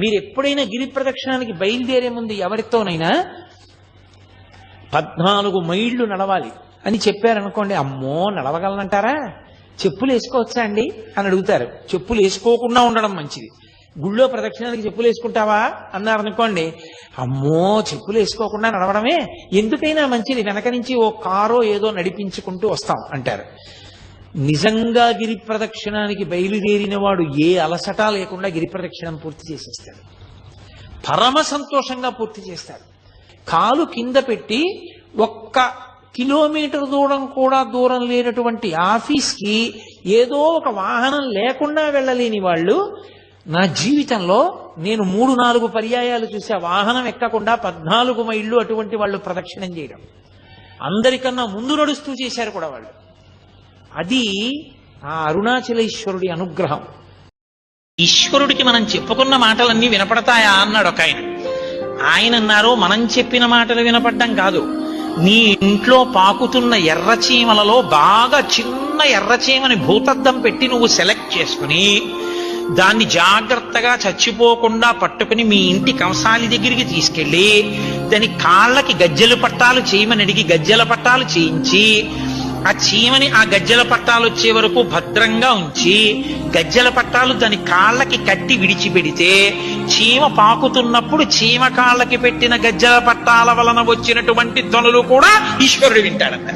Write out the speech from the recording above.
మీరు ఎప్పుడైనా గిరి ప్రదక్షిణానికి బయలుదేరే ముందు ఎవరితోనైనా పద్నాలుగు మైళ్ళు నడవాలి అని చెప్పారనుకోండి అమ్మో నడవగలనంటారా? చెప్పులు వేసుకోవచ్చా అండి? అని అడుగుతారు. చెప్పులు వేసుకోకుండా ఉండడం మంచిది. గుళ్ళో ప్రదక్షిణానికి చెప్పులు వేసుకుంటావా? అన్నారు అనుకోండి అమ్మో చెప్పులు వేసుకోకుండా నడవడమే? ఎందుకైనా మంచిది వెనక నుంచి ఓ కారో ఏదో నడిపించుకుంటూ వస్తాం అంటారు. నిజంగా గిరి ప్రదక్షిణానికి బయలుదేరిన వాడు ఏ అలసట లేకుండా గిరి ప్రదక్షిణం పూర్తి చేసేస్తాడు. పరమ సంతోషంగా పూర్తి చేస్తాడు. కాలు కింద పెట్టి ఒక్క కిలోమీటర్ దూరం కూడా దూరం లేనటువంటి ఆఫీస్కి ఏదో ఒక వాహనం లేకుండా వెళ్ళలేని వాళ్ళు నా జీవితంలో నేను మూడు నాలుగు పర్యాయాలు చూసే వాహనం ఎక్కకుండా పద్నాలుగు మైళ్ళు అటువంటి వాళ్ళు ప్రదక్షిణం చేయడం. అందరికన్నా ముందు నడుస్తూ చేశారు కూడా వాళ్ళు. అది ఆ అరుణాచలేశ్వరుడి అనుగ్రహం. ఈశ్వరుడికి మనం చెప్పుకున్న మాటలన్నీ వినపడతాయా అన్నాడు ఒక ఆయన. ఆయన అన్నారు మనం చెప్పిన మాటలు వినపడ్డం కాదు. నీ ఇంట్లో పాకుతున్న ఎర్రచీమలలో బాగా చిన్న ఎర్రచీమని భూతద్దం పెట్టి నువ్వు సెలెక్ట్ చేసుకుని దాన్ని జాగ్రత్తగా చచ్చిపోకుండా పట్టుకుని మీ ఇంటి కంసాలి దగ్గరికి తీసుకెళ్ళి దాని కాళ్ళకి గజ్జెలు పట్టాలు చేయమని అడిగి గజ్జెల పట్టాలు చేయించి ఆ చీమని ఆ గజ్జెల పట్టాలు వచ్చే వరకు భద్రంగా ఉంచి గజ్జెల పట్టాలు దాని కాళ్ళకి కట్టి విడిచిపెడితే చీమ పాకుతున్నప్పుడు చీమ కాళ్ళకి పెట్టిన గజ్జల పట్టాల వలన వచ్చినటువంటి ధ్వనులు కూడా ఈశ్వరుడు వింటాడంట.